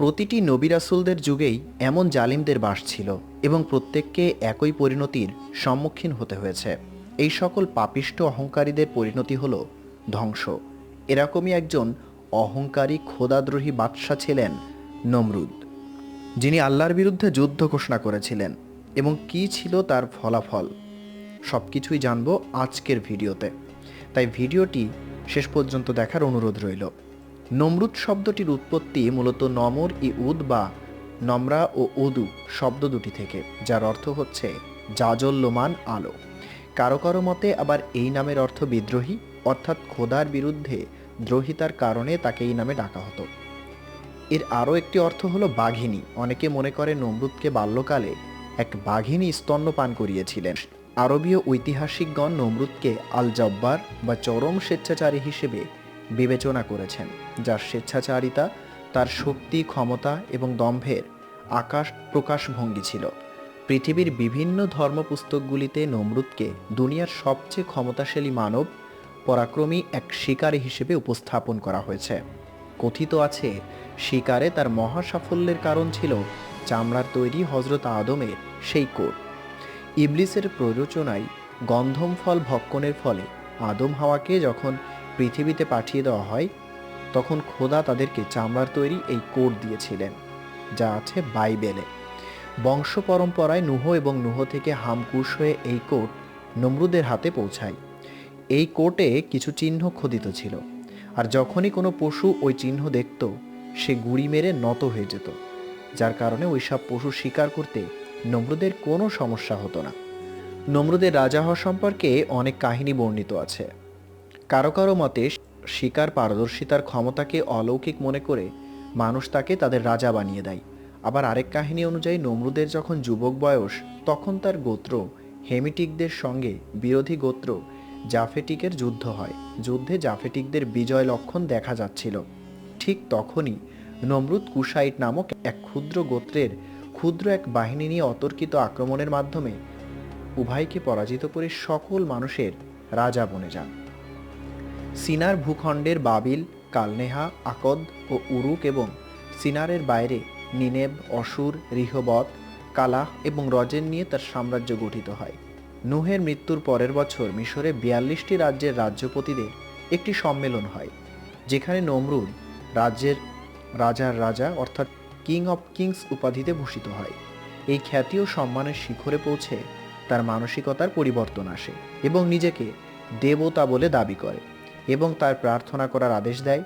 প্রতিটি নবী রাসূলদের যুগেই এমন জালিমদের বাস ছিল এবং প্রত্যেককে একই পরিণতির সম্মুখীন হতে হয়েছে। এই সকল পাপিষ্ট অহংকারীদের পরিণতি হল ধ্বংস। এরকমই একজন অহংকারী খোদাদ্রোহী বাদশাহ ছিলেন নমরুদ, যিনি আল্লাহর বিরুদ্ধে যুদ্ধ ঘোষণা করেছিলেন এবং কী ছিল তার ফলাফল সব কিছুই জানব আজকের ভিডিওতে। তাই ভিডিওটি শেষ পর্যন্ত দেখার অনুরোধ রইল। নমরুদ শব্দটির উৎপত্তি মূলত নমর ই উদ বা নম্রা ও উদু শব্দ দুটি থেকে, যার অর্থ হচ্ছে জাজল্যমান আলো। কারও কারও মতে আবার এই নামের অর্থ বিদ্রোহী, অর্থাৎ খোদার বিরুদ্ধে দ্রোহিতার কারণে তাকে এই নামে ডাকা হতো। এর আরও একটি অর্থ হলো বাঘিনী। অনেকে মনে করে নমরুদকে বাল্যকালে এক বাঘিনী স্তন্যপান করিয়েছিলেন। আরবীয় ঐতিহাসিকগণ নমরুদকে আল জব্বার বা চরম স্বেচ্ছাচারী হিসেবে বিবেচনা করেছেন, যার স্বেচ্ছাচারিতা, তার শক্তি, ক্ষমতা এবং দম্ভের আকাশ প্রকাশভঙ্গি ছিল। পৃথিবীর বিভিন্ন ধর্মপুস্তকগুলিতে নমরুদকে দুনিয়ার সবচেয়ে ক্ষমতাশালী মানব পরাক্রমী এক শিকারী হিসেবে উপস্থাপন করা হয়েছে। কথিত আছে, শিকারে তার মহা সাফল্যের কারণ ছিল চামড়ার তৈরি হজরত আদমের সেই কোট ইবলিসের প্ররোচনায় গন্ধম ফল ভক্ষণের ফলে আদম হাওয়াকে যখন পৃথিবীতে পাঠিয়ে দেওয়া হয়, তখন খোদা তাদেরকে চামড়ার তৈরি এই কোট দিয়েছিলেন, যা আছে বাইবেলে। বংশ পরম্পরায় নুহ এবং নুহ থেকে হামকুশ হয়ে এই কোট নমরুদের হাতে পৌঁছায়। এই কোটে কিছু চিহ্ন খোদিত ছিল, আর যখনই কোনো পশু ওই চিহ্ন দেখত, সে গুড়ি মেরে নত হয়ে যেত, যার কারণে ওই সব পশু শিকার করতে নমরুদের কোনো সমস্যা হতো না। নমরুদের রাজা হওয়া সম্পর্কে অনেক কাহিনী বর্ণিত আছে। কারও কারও মতে শিকার পারদর্শিতার ক্ষমতাকে অলৌকিক মনে করে মানুষ তাকে তাদের রাজা বানিয়ে দেয়। আবার আরেক কাহিনী অনুযায়ী নমরুদের যখন যুবক বয়স, তখন তার গোত্র হেমিটিকদের সঙ্গে বিরোধী গোত্র জাফেটিকের যুদ্ধ হয়। যুদ্ধে জাফেটিকদের বিজয় লক্ষণ দেখা যাচ্ছিল। ঠিক তখনই নমরুদ কুশাইট নামক এক ক্ষুদ্র গোত্রের ক্ষুদ্র এক বাহিনী নিয়ে অতর্কিত আক্রমণের মাধ্যমে উভয়কে পরাজিত করে সকল মানুষের রাজা বনে যান। সিনার ভূখণ্ডের বাবিল, কালনেহা, আকদ ও উরুক এবং সিনারের বাইরে নিনেব, অসুর রিহবত কালাহ এবং রজেন নিয়ে তার সাম্রাজ্য গঠিত হয়। নুহের মৃত্যুর পরের বছর মিশরে বিয়াল্লিশটি রাজ্যের রাজ্যপতিদের একটি সম্মেলন হয়, যেখানে নমরুদ রাজ্যের রাজার রাজা অর্থাৎ কিং অফ কিংস উপাধিতে ভূষিত হয়। এই খ্যাতি ও সম্মানের শিখরে পৌঁছে তার মানসিকতার পরিবর্তন আসে এবং নিজেকে দেবতা বলে দাবি করে। এবং তার প্রার্থনা করার আদেশ দেয়।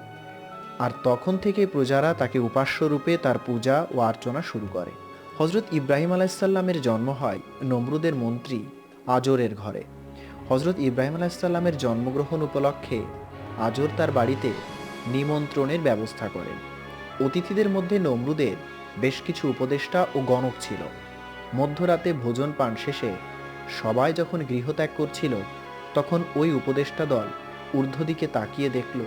আর তখন থেকে প্রজারা তাকে উপাস্য রূপে তার পূজা ও অর্চনা শুরু করে। হজরত ইব্রাহিম আলাইসাল্লামের জন্ম হয় নমরুদের মন্ত্রী আজরের ঘরে। হজরত ইব্রাহিম আলাইসাল্লামের জন্মগ্রহণ উপলক্ষে আজর তার বাড়িতে নিমন্ত্রণের ব্যবস্থা করেন। অতিথিদের মধ্যে নমরুদের বেশ কিছু উপদেষ্টা ও গণক ছিল। মধ্যরাতে ভোজন পান শেষে সবাই যখন গৃহত্যাগ করছিল, তখন ওই উপদেষ্টা দল ঊর্ধ্ব দিকে তাকিয়ে দেখল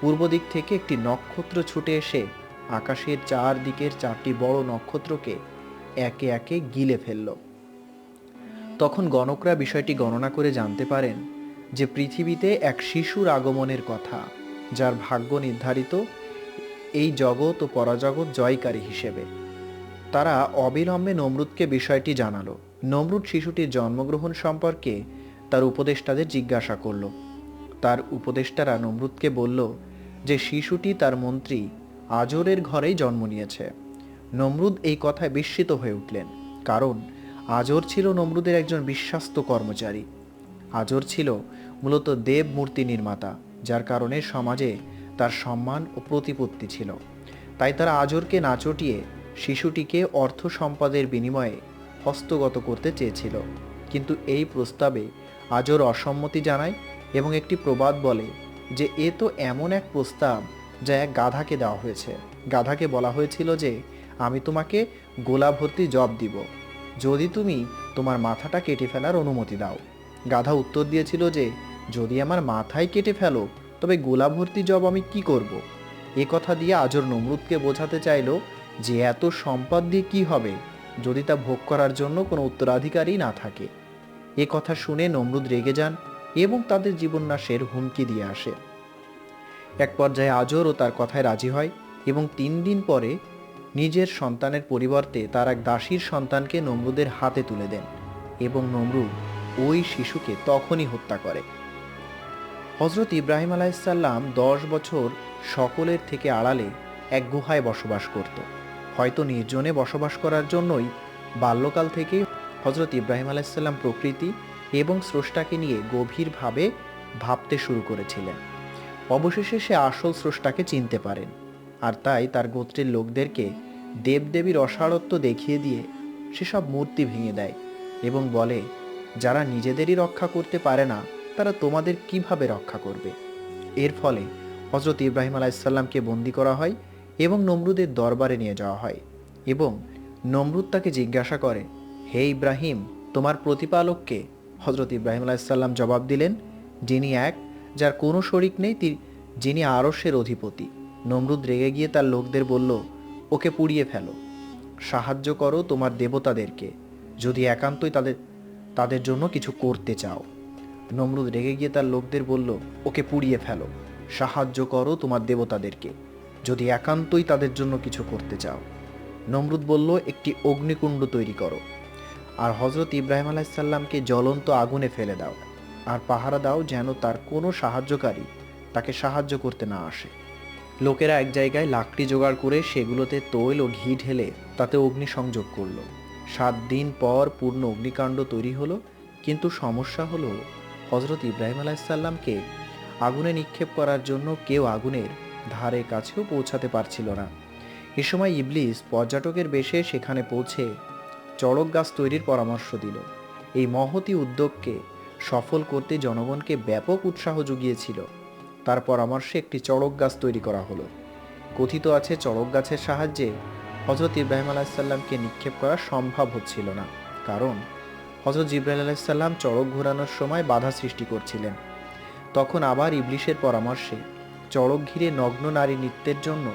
পূর্ব দিক থেকে একটি নক্ষত্র ছুটে এসে আকাশের চার দিকের চারটি বড় নক্ষত্রকে একে একে গিলে ফেলল। তখন গণকরা বিষয়টি গণনা করে জানতে পারেন যে পৃথিবীতে এক শিশুর আগমনের কথা, যার ভাগ্য নির্ধারিত এই জগৎ ও পরাজগৎ জয়কারী হিসেবে। তারা অবিলম্বে নমরুদকে বিষয়টি জানালো। নমরুদ শিশুটির জন্মগ্রহণ সম্পর্কে তার উপদেষ্টাদের জিজ্ঞাসা করল। তার উপদেষ্টারা নমরুদকে বলল যে শিশুটি তার মন্ত্রী আজরের ঘরেই জন্ম নিয়েছে। নমরুদ এই কথায় বিস্মিত হয়ে উঠলেন, কারণ আজর ছিল নমরুদের একজন বিশ্বাস্ত কর্মচারী। আজর ছিল মূলত দেব মূর্তি নির্মাতা, যার কারণে সমাজে তার সম্মান ও প্রতিপত্তি ছিল। তাই তারা আজরকে না চটিয়ে শিশুটিকে অর্থ সম্পদের বিনিময়ে হস্তগত করতে চেয়েছিল। কিন্তু এই প্রস্তাবে আজর অসম্মতি জানায় এবং একটি প্রবাদ বলে যে, এ তো এমন এক প্রস্তাব যা এক গাধাকে দেওয়া হয়েছে। গাধাকে বলা হয়েছিল যে, আমি তোমাকে গোলা ভর্তি জব দিব। যদি তুমি তোমার মাথাটা কেটে ফেলার অনুমতি দাও। গাধা উত্তর দিয়েছিল যে, যদি আমার মাথায় কেটে ফেলো, তবে গোলা ভর্তি জব আমি কি করব। এ কথা দিয়ে আজর নমরুদকে বোঝাতে চাইল যে, এত সম্পদ দিয়ে কি হবে যদি তা ভোগ করার জন্য কোনো উত্তরাধিকারী না থাকে? এ কথা শুনে নমরুদ রেগে যান এবং তাদের জীবননাশের হুমকি দিয়ে আসে। এক পর্যায়ে আজর ও তার কথায় রাজি হয় এবং তিন দিন পরে নিজের সন্তানের পরিবর্তে তার এক দাসীর সন্তানকে নমরুদের হাতে তুলে দেন এবং নমরুদ ওই শিশুকে তখনই হত্যা করে। হজরত ইব্রাহিম আলাইসাল্লাম দশ বছর সকলের থেকে আড়ালে এক গুহায় বসবাস করত। হয়তো নির্জনে বসবাস করার জন্যই বাল্যকাল থেকেই হজরত ইব্রাহিম আলাইসাল্লাম প্রকৃতি এবং স্রষ্টাকে নিয়ে গভীরভাবে ভাবতে শুরু করেছিলেন। অবশেষে সে আসল স্রষ্টাকে চিনতে পারেন আর তাই তার গোত্রের লোকদেরকে দেবদেবীর অসারত্ব দেখিয়ে দিয়ে সেসব মূর্তি ভেঙে দেয় এবং বলে, যারা নিজেদেরই রক্ষা করতে পারে না, তারা তোমাদের কীভাবে রক্ষা করবে? এর ফলে হজরত ইব্রাহিম আলাইসাল্লামকে বন্দি করা হয় এবং নমরুদের দরবারে নিয়ে যাওয়া হয় এবং নমরুদ তাকে জিজ্ঞাসা করে, হে ইব্রাহিম, তোমার প্রতিপালককে হজরত ইব্রাহিম আলাইসাল্লাম জবাব দিলেন, যিনি এক, যার কোনো শরিক নেই যিনি আরসের অধিপতি। নমরুদ রেগে গিয়ে তার লোকদের বলল, ওকে পুড়িয়ে ফেলো। সাহায্য করো তোমার দেবতাদেরকে। যদি একান্তই তাদের তাদের জন্য কিছু করতে চাও। নমরুদ রেগে গিয়ে তার লোকদের বলল, ওকে পুড়িয়ে ফেলো। সাহায্য করো তোমার দেবতাদেরকে। যদি একান্তই তাদের জন্য কিছু করতে চাও। নমরুদ বলল, একটি অগ্নিকুণ্ড তৈরি করো। আর হজরত ইব্রাহিম আলাইসাল্লামকে জ্বলন্ত আগুনে ফেলে দাও। আর পাহারা দাও যেন তার কোনো সাহায্যকারী তাকে সাহায্য করতে না আসে। লোকেরা এক জায়গায় লাকড়ি জোগাড় করে সেগুলোতে তৈল ও ঘি ঢেলে তাতে অগ্নি সংযোগ করল। সাত দিন পর পূর্ণ অগ্নিকাণ্ড তৈরি হলো, কিন্তু সমস্যা হলো হজরত ইব্রাহিম আলাইসাল্লামকে আগুনে নিক্ষেপ করার জন্য কেউ আগুনের ধারে কাছেও পৌঁছাতে পারছিল না। এ সময় ইবলিস পর্যটকের বেশে সেখানে পৌঁছে চড়ক গাছ তৈরির পরামর্শ দিল। এই মহতি উদ্যোগকে সফল করতে জনগণকে ব্যাপক উৎসাহ জুগিয়েছিল। তার পরামর্শে একটি চড়ক গাছ তৈরি করা হলো। কথিত আছে, চড়ক গাছের সাহায্যে হজরত ইব্রাহিম আলাহিসাল্লামকে নিক্ষেপ করা সম্ভব হচ্ছিল না। কারণ হজরত জিব্রাইল আলাহিসাল্লাম চড়ক ঘোরানোর সময় বাধা সৃষ্টি করছিলেন। তখন আবার ইবলিশের পরামর্শে চড়ক ঘিরে নগ্ন নারী নৃত্যের জন্য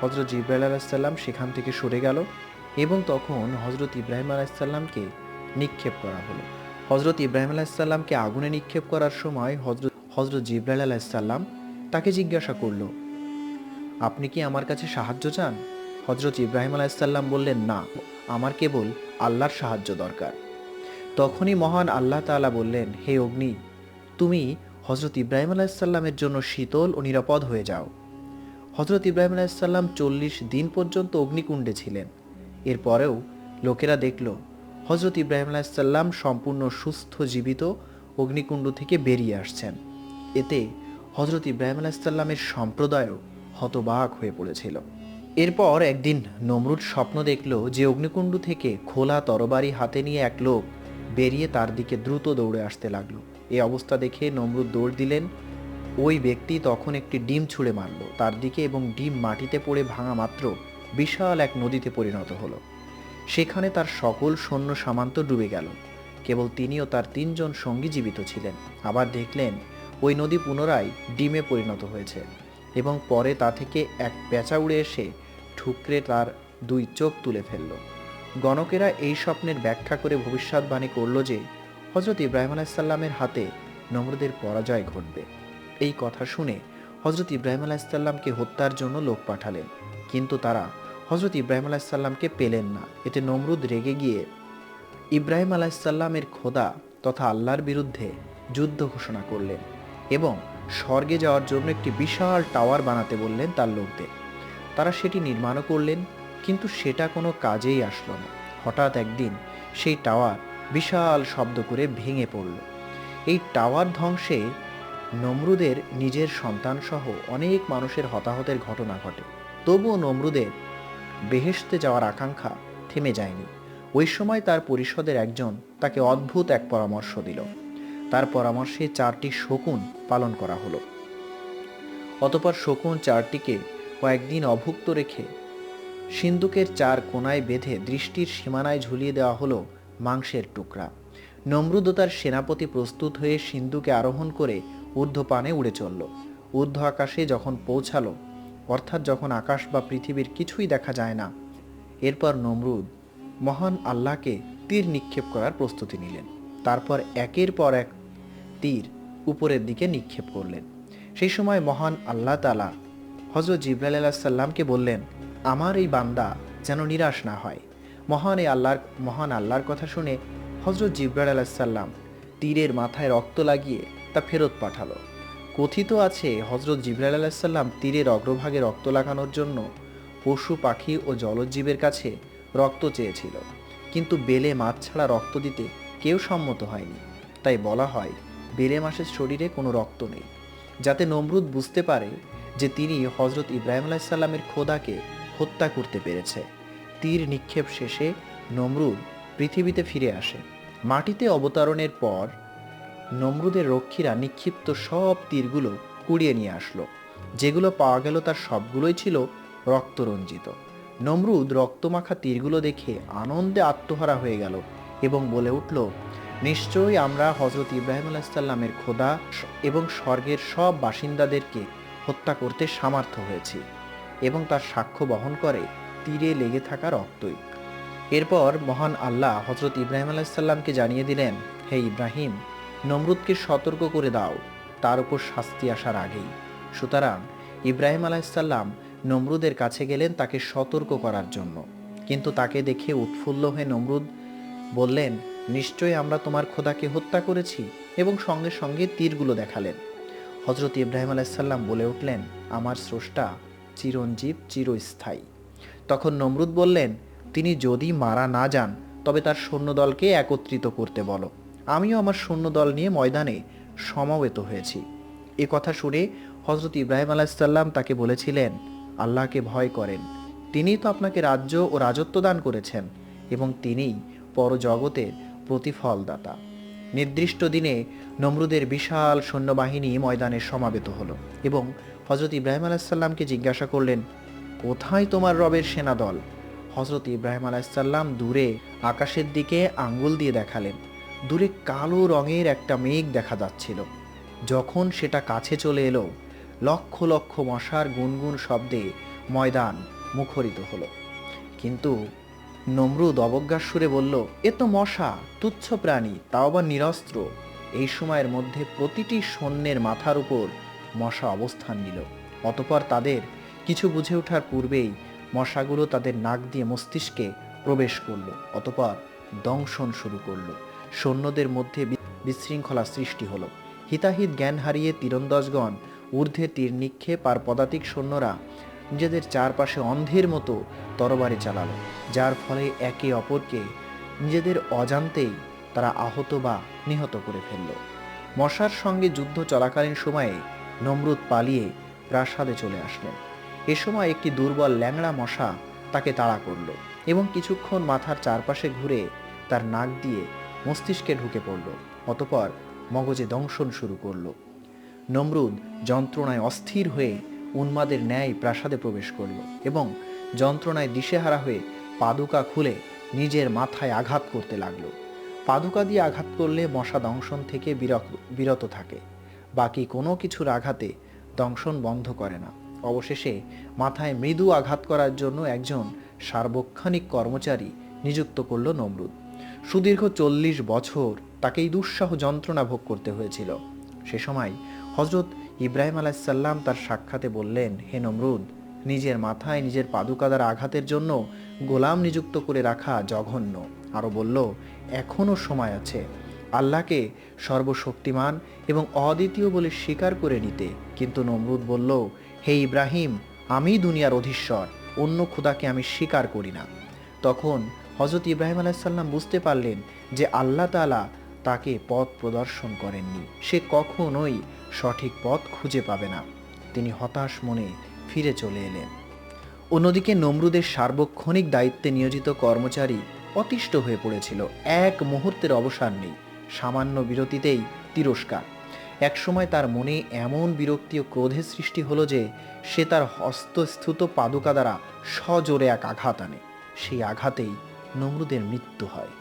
হজরত জিব্রাইল আলাহিসাল্লাম সেখান থেকে সরে গেল। এবং তখন হজরত ইব্রাহিম আলাহিসাল্লামকে নিক্ষেপ করা হলো। হজরত ইব্রাহিম আলাহিসাল্লামকে আগুনে নিক্ষেপ করার সময় হজরত হজরত জিব্রাইল আলাহিসাল্লাম তাকে জিজ্ঞাসা করল, আপনি কি আমার কাছে সাহায্য চান? হজরত ইব্রাহিম আলাইসাল্লাম বললেন, না, আমার কেবল আল্লাহর সাহায্য দরকার। তখনই মহান আল্লাহ তাআলা বললেন, হে অগ্নি, তুমি হজরত ইব্রাহিম আলাইসাল্লামের জন্য শীতল ও নিরাপদ হয়ে যাও। হজরত ইব্রাহিম আলাইসাল্লাম চল্লিশ দিন পর্যন্ত অগ্নিকুণ্ডে ছিলেন। এরপরেও লোকেরা দেখল হজরত ইব্রাহিম আলাইসাল্লাম সম্পূর্ণ সুস্থ, জীবিত অগ্নিকুণ্ড থেকে বেরিয়ে আসছেন। এতে হজরত ইব্রাহিম আলাইসাল্লামের সম্প্রদায়ও হতবাক হয়ে পড়েছিল। এরপর একদিন নমরুদ স্বপ্ন দেখল যে অগ্নিকুণ্ড থেকে খোলা তরবারি হাতে নিয়ে এক লোক বেরিয়ে তার দিকে দ্রুত দৌড়ে আসতে লাগল। এই অবস্থা দেখে নমরুদ দৌড় দিলেন। ওই ব্যক্তি তখন একটি ডিম ছুঁড়ে মারল। তার দিকে এবং ডিম মাটিতে পড়ে ভাঙা মাত্র বিশাল এক নদীতে পরিণত হলো। সেখানে তার সকল সৈন্য সামান্ত ডুবে গেল। কেবল তিনি ও তার তিনজন সঙ্গী জীবিত ছিলেন। আবার দেখলেন, ওই নদী পুনরায় ডিমে পরিণত হয়েছে এবং পরে তা থেকে এক পেঁচা উড়ে এসে ঠুকরে তার দুই চোখ তুলে ফেলল। গণকেরা এই স্বপ্নের ব্যাখ্যা করে ভবিষ্যৎবাণী করল যে হজরত ইব্রাহিম আলাইসাল্লামের হাতে নমরুদের পরাজয় ঘটবে। এই কথা শুনে হজরত ইব্রাহিম আলাইসাল্লামকে হত্যার জন্য লোক পাঠালেন। কিন্তু তারা হজরত ইব্রাহিম আলাইসাল্লামকে পেলেন না। এতে নমরুদ রেগে গিয়ে, ইব্রাহিম আলাইসাল্লামের খোদা তথা আল্লাহর বিরুদ্ধে যুদ্ধ ঘোষণা করলেন এবং স্বর্গে যাওয়ার জন্য একটি বিশাল টাওয়ার বানাতে বললেন তার লোকদের। তারা সেটি নির্মাণও করলেন, কিন্তু সেটা কোনো কাজেই আসলো না। হঠাৎ একদিন সেই টাওয়ার বিশাল শব্দ করে ভেঙে পড়ল। এই টাওয়ার ধ্বংসে নমরুদের নিজের সন্তানসহ অনেক মানুষের হতাহতের ঘটনা ঘটে। তবুও নমরুদের বেহেশতে যাওয়ার আকাঙ্ক্ষা থেমে যায়নি। ওই সময় তার পরিষদের একজন তাকে অদ্ভুত এক পরামর্শ দিল। তার পরামর্শে চারটি শকুন পালন করা হলো। অতপর শকুন চারটিকে কয়েকদিন অভুক্ত রেখে সিন্দুকের চার কোনায় বেঁধে দৃষ্টির সীমানায় ঝুলিয়ে দেওয়া হলো মাংসের টুকরা। নমরুদ তার সেনাপতি প্রস্তুত হয়ে সিন্ধুকে আরোহণ করে ঊর্ধ্বপানে উড়ে চলল। ঊর্ধ্ব আকাশে যখন পৌঁছালো অর্থাৎ যখন আকাশ বা পৃথিবীর কিছুই দেখা যায় না, এরপর নমরুদ মহান আল্লাহকে তীর নিক্ষেপ করার প্রস্তুতি নিলেন। তারপর একের পর এক তীর উপরের দিকে নিক্ষেপ করলেন। সেই সময় মহান আল্লাহ তালা হজরত জিব্রাইল আলাহ সাল্লামকে বললেন, আমার এই বান্দা যেন নিরাশ না হয়। মহান এই আল্লাহর, মহান আল্লাহর কথা শুনে হজরত জিব্রাইল আলাহিসাল্লাম তীরের মাথায় রক্ত লাগিয়ে তা ফেরত পাঠালো। কথিত আছে হজরত জিব্রাইল আলাহিসাল্লাম তীরের অগ্রভাগে রক্ত লাগানোর জন্য পশু, পাখি ও জলজীবের কাছে রক্ত চেয়েছিল। কিন্তু বেলে মাছ ছাড়া রক্ত দিতে কেউ সম্মত হয়নি। তাই বলা হয়, বেলে মাসের শরীরে কোনো রক্ত নেই। যাতে নমরুদ বুঝতে পারে যে তিনি হজরত ইব্রাহিম আলাইসাল্লামের খোদাকে হত্যা করতে পেরেছে। তীর নিক্ষেপ শেষে নমরুদ পৃথিবীতে ফিরে আসে। মাটিতে অবতরণের পর নমরুদের রক্ষীরা নিক্ষিপ্ত সব তীরগুলো কুড়িয়ে নিয়ে আসলো। যেগুলো পাওয়া গেল তার সবগুলোই ছিল রক্তরঞ্জিত। নমরুদ রক্তমাখা তীরগুলো দেখে আনন্দে আত্মহারা হয়ে গেল এবং বলে উঠল, নিশ্চয়ই আমরা হজরত ইব্রাহিম আলাইসাল্লামের খোদা এবং স্বর্গের সব বাসিন্দাদেরকে হত্যা করতে সামর্থ্য হয়েছি এবং তার সাক্ষ্য বহন করে তীরে লেগে থাকা রক্তই। এরপর মহান আল্লাহ হজরত ইব্রাহিম আলাইসাল্লামকে জানিয়ে দিলেন, হে ইব্রাহিম নমরুদকে সতর্ক করে দাও। তার উপর শাস্তি আসার আগেই। সুতরাং ইব্রাহিম আলাইসাল্লাম নমরুদের কাছে গেলেন তাকে সতর্ক করার জন্য। কিন্তু তাকে দেখে উৎফুল্ল হয়ে নমরুদ বললেন, নিশ্চয়ই আমরা তোমার খোদাকে হত্যা করেছি এবং সঙ্গে সঙ্গে তীরগুলো দেখালেন। হজরত ইব্রাহিম আলাইসাল্লাম বলে উঠলেন, আমার স্রষ্টা চিরঞ্জীব, চিরস্থায়ী। তখন নমরুদ বললেন, তিনি যদি মারা না যান, তবে তার সৈন্যদলকে একত্রিত করতে বলো। আমিও আমার সৈন্যদল নিয়ে ময়দানে সমাবেত হয়েছি। এ কথা শুনে হজরত ইব্রাহিম আলাইসাল্লাম তাকে বলেছিলেন, আল্লাহকে ভয় করেন। তিনিই তো আপনাকে রাজ্য ও রাজত্ব দান করেছেন এবং তিনিই পরজগতের প্রতিফলদাতা। নির্দিষ্ট দিনে নমরুদের বিশাল সৈন্যবাহিনী ময়দানে সমাবেত হলো এবং হজরত ইব্রাহিম আলাইসাল্লামকে জিজ্ঞাসা করলেন, কোথায় তোমার রবের সেনাদল? হজরত ইব্রাহিম আলাইসাল্লাম দূরে আকাশের দিকে আঙ্গুল দিয়ে দেখালেন। দূরে কালো রঙের একটা মেঘ দেখা যাচ্ছিল। যখন সেটা কাছে চলে এলো, লক্ষ লক্ষ মশার গুনগুন শব্দে ময়দান মুখরিত হলো। কিন্তু নমরুদ অবজ্ঞার সুরে বলল, এ তো মশা, তুচ্ছ প্রাণী, তাও আবার নিরস্ত্র। এই সময়ের মধ্যে প্রতিটি সৈন্যের মাথার উপর মশা অবস্থান নিল। অতপর তাদের কিছু বুঝে ওঠার পূর্বেই মশাগুলো তাদের নাক দিয়ে মস্তিষ্কে প্রবেশ করল, অতপর দংশন শুরু করল। সৈন্যদের মধ্যে বিশৃঙ্খলা সৃষ্টি হলো। হিতাহিত জ্ঞান হারিয়ে তীরন্দাজগণ ঊর্ধ্বে তীর নিক্ষেপ আর পদাতিক সৈন্যরা নিজেদের চারপাশে অন্ধের মতো তরবারি চালালো, যার ফলে একে অপরকে নিজেদের অজান্তেই তারা আহত বা নিহত করে ফেলল। মশার সঙ্গে যুদ্ধ চলাকালীন সময়ে নমরুদ পালিয়ে প্রাসাদে চলে আসলেন। এ সময় একটি দুর্বল ল্যাংড়া মশা তাকে তাড়া করল এবং কিছুক্ষণ মাথার চারপাশে ঘুরে তার নাক দিয়ে মস্তিষ্কে ঢুকে পড়ল, অতপর মগজে দংশন শুরু করল। নমরুদ যন্ত্রণায় অস্থির হয়ে উন্মাদের ন্যায় প্রাসাদে প্রবেশ করল এবং যন্ত্রণায় দিশেহারা হয়ে পাদুকা খুলে নিজের মাথায় আঘাত করতে লাগল। পাদুকা দিয়ে আঘাত করলে মশা দংশন থেকে বিরত থাকে। বাকি কোনো কিছুর আঘাতে দংশন বন্ধ করে না। অবশেষে মাথায় মৃদু আঘাত করার জন্য একজন সার্বক্ষণিক কর্মচারী নিযুক্ত করল নমরুদ। সুদীর্ঘ চল্লিশ বছর তাকে এই দুঃসাহ যন্ত্রণা ভোগ করতে হয়েছিল। সে সময় হজরত ইব্রাহিম আলাইসাল্লাম তার সাক্ষাতে বললেন, হে নমরুদ, নিজের মাথায় নিজের পাদুকাদার আঘাতের জন্য গোলাম নিযুক্ত করে রাখা জঘন্য। আরও বলল এখনও সময় আছে। আল্লাহকে সর্বশক্তিমান এবং অদ্বিতীয় বলে স্বীকার করে নিতে। কিন্তু নমরুদ বলল, হে ইব্রাহিম, আমি দুনিয়ার অধীশ্বর, অন্য ক্ষুদাকে আমি স্বীকার করি না। তখন হজরত ইব্রাহিম আলাইসাল্লাম বুঝতে পারলেন যে আল্লাহ তালা তাকে পথ প্রদর্শন করেননি। সে কখনোই সঠিক পথ খুঁজে পাবে না। তিনি হতাশ মনে ফিরে চলে এলেন। অন্যদিকে নমরুদের সার্বক্ষণিক দায়িত্বে নিয়োজিত কর্মচারী অতিষ্ঠ হয়ে পড়েছিল। এক মুহূর্তের অবসান নেই। সামান্য বিরতিতেই তিরস্কার। একসময় তার মনে এমন বিরক্তি ও ক্রোধের সৃষ্টি হলো যে সে তার হস্তস্থুত পাদুকা দ্বারা সজোরে এক আঘাত আনে। সেই আঘাতেই নমরুদের মৃত্যু হয়।